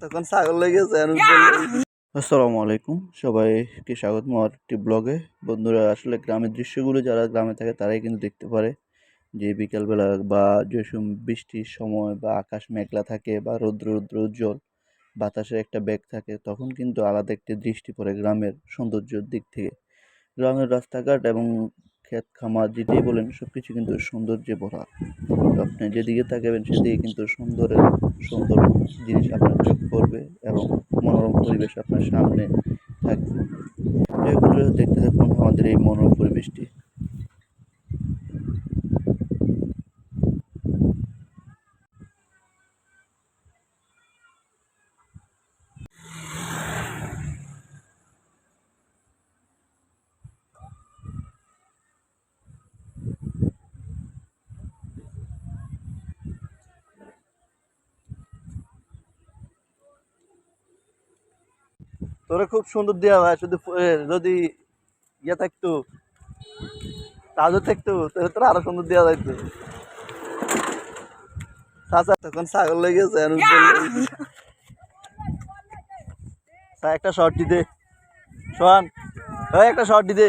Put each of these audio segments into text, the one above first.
তখন আসসালামু আলাইকুম। সবাইকে স্বাগত আমার একটি ব্লগে। বন্ধুরা, আসলে গ্রামের দৃশ্যগুলো যারা গ্রামে থাকে, তারাই কিন্তু দেখতে পারে যে বিকালবেলা বা যে বৃষ্টির সময় বা আকাশ মেঘলা থাকে বা রৌদ্র রৌদ্র উজ্জ্বল, বাতাসের একটা বেগ থাকে, তখন কিন্তু আলাদা একটি দৃষ্টি পড়ে গ্রামের সৌন্দর্যের দিক থেকে। গ্রামের রাস্তাঘাট এবং ক্ষেত খামার, যেটাই বলেন সব কিছু কিন্তু সৌন্দর্যে ভরা। আপনি যেদিকে তাকাবেন, সেদিকে কিন্তু সুন্দরের সুন্দর জিনিস আপনার চোখ পড়বে এবং মনোরম পরিবেশ আপনার সামনে থাকবে। দেখতে থাকুন আমাদের এই মনোরম পরিবেশটি। তোরা খুব সুন্দর দেওয়া হয় শুধু যদি ইয়ে থাকতো তাজও থাকতো তাহলে তোরা আরও সুন্দর দেওয়া যাইতো। চাচা তখন ছাগল লেগে গেছে একটা শর্ট দিতে ওই একটা শর্ট দিতে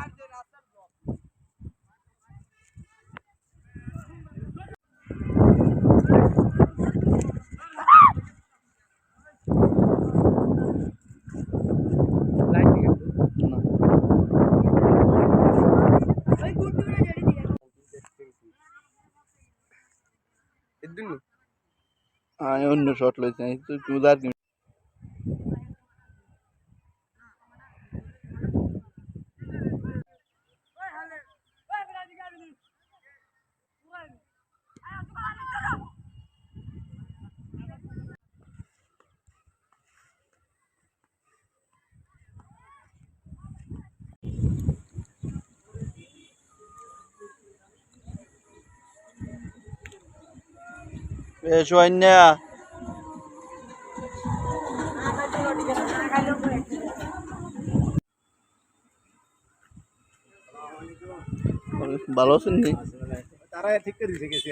দিছ আমি অন্য শট লইছি। তুই তুই আর কি বেশ অন্যা ভালো আছেন নি তারা ঠিক করে দিছে গেছে